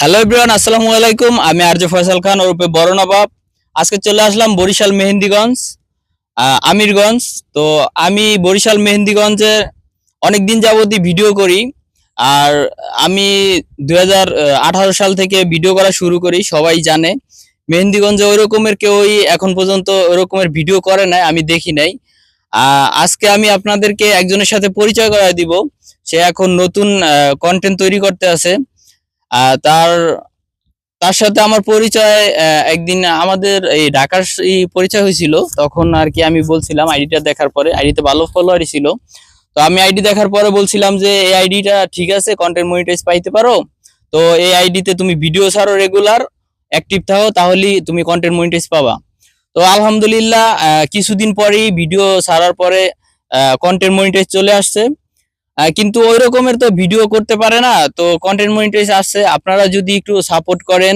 Hello everyone আসসালামু আলাইকুম। আমি আরজে ফয়সাল খান, ওরূপে বড় নবাব। আজকে চলে আসলাম বরিশাল মেহেন্দিগঞ্জ আমিরগঞ্জ। তো আমি বরিশাল মেহেন্দিগঞ্জে অনেক দিন যাবতই ভিডিও করি। আর আমি দু হাজার আঠারো সাল থেকে ভিডিও করা শুরু করি, সবাই জানে। মেহেন্দিগঞ্জে ওই রকমের কেউই এখন পর্যন্ত ওই রকমের ভিডিও করে নাই, আমি দেখি নাই। আজকে আমি আপনাদেরকে একজনের সাথে পরিচয় করায় দিব। সে এখন নতুন কন্টেন্ট তৈরি করতে আছে। তার তার সাথে আমার পরিচয় একদিন আমাদের এই ঢাকার পরিচয় হয়েছিল, তখন আর কি আমি বলছিলাম আইডিটা দেখার পরে, আইডিতে ভালো ফলোয়ারই ছিল। তো আমি আইডি দেখার পরে বলছিলাম যে, এই আইডিটা ঠিক আছে কন্টেন্ট মনিটাইজ পাইতে পারো। তো এই আইডিতে তুমি ভিডিও ছাড়ো রেগুলার অ্যাক্টিভ থাকো তাহলেই তুমি কন্টেন্ট মনিটাইজ পাবা। তো আলহামদুলিল্লাহ কিছুদিন পরেই ভিডিও ছাড়ার পরে কন্টেন্ট মনিটাইজ চলে আসছে। কিন্তু ওই রকমের তো ভিডিও করতে পারে না, তো কন্টেন্ট মনিটাইজ আসছে। আপনারা যদি একটু সাপোর্ট করেন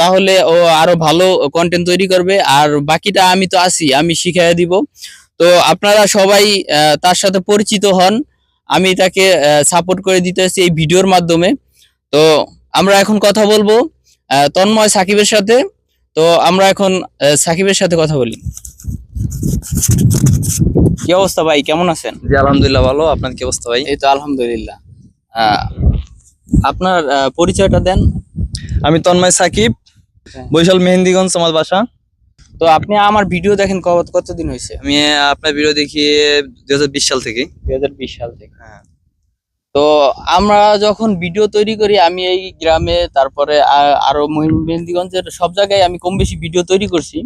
তাহলে ও আরও ভালো কন্টেন্ট তৈরি করবে। আর বাকিটা আমি তো আছি, আমি শিখাই দিব। তো আপনারা সবাই তার সাথে পরিচিত হন। আমি তাকে সাপোর্ট করে দিতে দিতেছি এই ভিডিওর মাধ্যমে। তো আমরা এখন কথা বলব তন্ময় সাকিবের সাথে। তো আমরা এখন সাকিবের সাথে কথা বলি। কি অবস্থা ভাই? কেমন আছেন? জি আলহামদুলিল্লাহ ভালো। আপনার কি অবস্থা ভাই? এই তো আলহামদুলিল্লাহ। আপনার পরিচয়টা দেন। আমি তন্ময় সাকিব হ্যাঁ। বৈশাল মেহেন্দিগঞ্জ আমার বাসা তো আপনি আমার ভিডিও দেখেন কত কতদিন হয়েছে? আমি আপনার ভিডিও দেখি দুই হাজার বিশ সাল থেকে। দুই হাজার বিশ সাল থেকে হ্যাঁ। তো আমরা যখন ভিডিও তৈরি করি আমি এই গ্রামে তারপরে আরও মহিন- মেহেন্দিগঞ্জের সব জায়গায় আমি কম বেশি ভিডিও তৈরি করছি।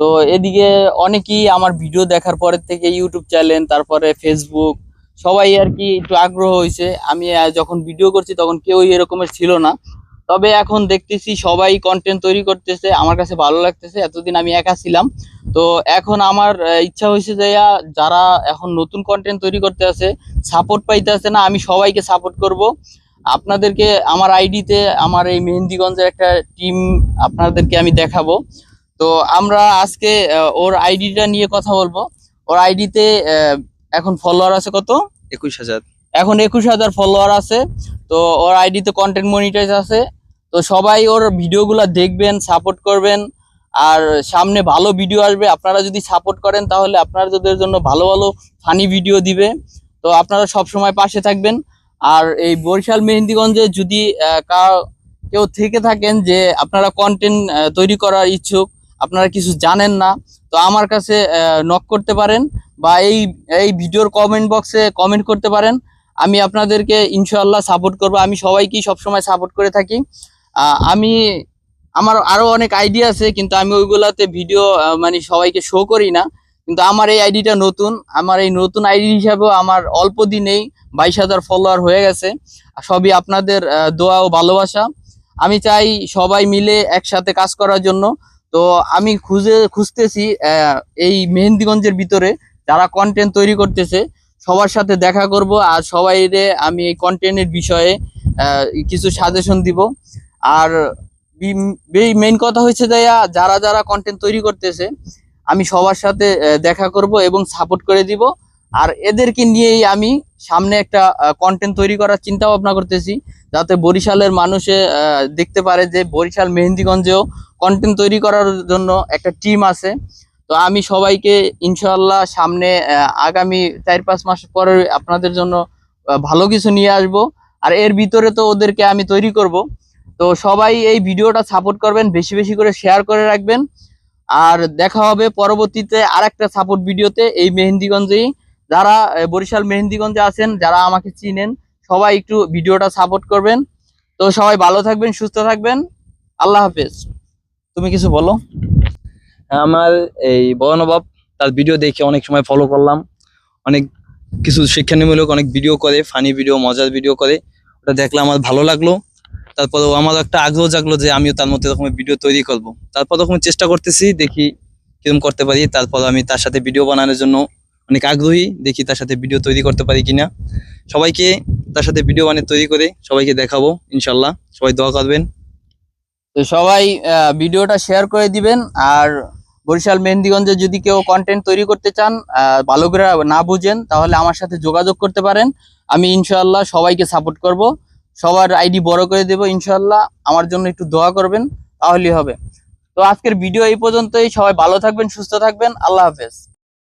তো এদিকে অনেকেই আমার ভিডিও দেখার পরের থেকে ইউটিউব চ্যানেল তারপরে ফেসবুক সবাই আর কি একটু আগ্রহ হয়েছে। আমি যখন ভিডিও করছি তখন কেউ এরকমের ছিল না। তবে এখন দেখতেছি সবাই কন্টেন্ট তৈরি করতেছে, আমার কাছে ভালো লাগতেছে, এতদিন আমি একা ছিলাম। তো এখন আমার ইচ্ছা হয়েছে যে যারা এখন নতুন কন্টেন্ট তৈরি করতে আছে সাপোর্ট পাইতে আছে না, আমি সবাইকে সাপোর্ট করব। আপনাদেরকে, আমার আইডিতে আমার এই মেহেন্দিগঞ্জের একটা টিম আপনাদেরকে আমি দেখাবো। তো আমরা আজকে ওর আইডিটা নিয়ে কথা বলব। ওর আইডিতে এখন ফলোয়ার আছে কত? একুশ হাজার। এখন একুশ হাজার ফলোয়ার আছে। তো ওর আইডিতে কন্টেন্ট মনিটাইজ আছে। তো সবাই ওর ভিডিওগুলো দেখবেন সাপোর্ট করবেন। আর সামনে ভালো ভিডিও আসবে। আপনারা যদি সাপোর্ট করেন তাহলে আপনাদের জন্য ভালো ভালো ফানি ভিডিও দিবে। তো আপনারা সব সময় পাশে থাকবেন। আর এই বরিশাল মেহেন্দিগঞ্জে যদি কেউ থেকে থাকেন যে আপনারা কন্টেন্ট তৈরি করার ইচ্ছুক আপনারা কিছু জানেন না, তো আমার কাছে নক করতে পারেন বা এই এই ভিডিওর কমেন্ট বক্সে কমেন্ট করতে পারেন। আমি আপনাদেরকে ইনশাল্লাহ সাপোর্ট করব। আমি সবাইকেই সবসময় সাপোর্ট করে থাকি। আমি, আমার আরও অনেক আইডিয়া আছে, কিন্তু আমি ওইগুলাতে ভিডিও মানে সবাইকে শো করি না। কিন্তু আমার এই আইডিটা নতুন। আমার এই নতুন আইডি হিসাবেও আমার অল্প দিনেই বাইশ হাজার ফলোয়ার হয়ে গেছে। সবই আপনাদের দোয়া ও ভালোবাসা। আমি চাই সবাই মিলে একসাথে কাজ করার জন্য। তো আমি খুঁজে, খুঁজতেছি এই মেহেন্দিগঞ্জের ভিতরে যারা কন্টেন্ট তৈরি করতেছে, সবার সাথে দেখা করব আর সবাইরে আমি এই কন্টেন্টের বিষয়ে কিছু সাজেশন দিব। আর মেইন কথা হচ্ছে যে, যারা যারা কন্টেন্ট তৈরি করতেছে, আমি সবার সাথে দেখা করব এবং সাপোর্ট করে দিব। আর এদেরকে নিয়েই আমি সামনে একটা কন্টেন্ট তৈরি করার চিন্তা ভাবনা করতেছি, যাতে বরিশালের মানুষে দেখতে পারে যে বরিশাল মেহেন্দিগঞ্জেও কন্টেন্ট তৈরি করার জন্য একটা টিম আছে। তো আমি সবাইকে ইনশাল্লাহ সামনে আগামী চার পাঁচ মাস পরে আপনাদের জন্য ভালো কিছু নিয়ে আসব। আর এর ভিতরে তো ওদেরকে আমি তৈরি করব। তো সবাই এই ভিডিওটা সাপোর্ট করবেন, বেশি বেশি করে শেয়ার করে রাখবেন। আর দেখা হবে পরবর্তীতে আর একটা সাপোর্ট ভিডিওতে এই মেহেন্দিগঞ্জেই। যারা বরিশাল মেহেন্দিগঞ্জে আছেন, যারা আমাকে চিনেন, সবাই একটু ভিডিওটা সাপোর্ট করবেন। তো সবাই ভালো থাকবেন, সুস্থ থাকবেন। আল্লাহ হাফেজ। তুমি কিছু বলো? আমার এই বড় নবাব, তার ভিডিও দেখে অনেক সময় ফলো করলাম। অনেক কিছু শিক্ষানীমূলক অনেক ভিডিও করে ফানি ভিডিও মজার ভিডিও করে। ওটা দেখলে আমার ভালো লাগল। তারপরে আমার একটা আগ্রহ জাগলো যে আমিও তার মধ্যে এরকম ভিডিও তৈরি করব। তারপর ওরকম চেষ্টা করতেছি, দেখি কিরম করতে পারি। তারপর আমি তার সাথে ভিডিও বানানোর জন্য অনেক আগ্রহী, দেখি তার সাথে ভিডিও তৈরি করতে পারি কিনা। সবাইকে তার সাথে ভিডিও বানিয়ে তৈরি করে সবাইকে দেখাবো, ইনশাল্লাহ। সবাই দোয়া করবেন। তো সবাই ভিডিওটা শেয়ার করে দিবেন। আর বরিশাল, মেহেন্দিগঞ্জে যদি কেউ কন্টেন্ট তৈরি করতে চান ভালো করে না বুঝেন, তাহলে আমার সাথে যোগাযোগ করতে পারেন। আমি ইনশাআল্লাহ সবাইকে সাপোর্ট করব। সবার আইডি বড় করে দেবো ইনশাল্লাহ আমার জন্য একটু দোয়া করবেন, তাহলেই হবে। তো আজকের ভিডিও এই পর্যন্তই। সবাই ভালো থাকবেন, সুস্থ থাকবেন। আল্লাহ হাফেজ।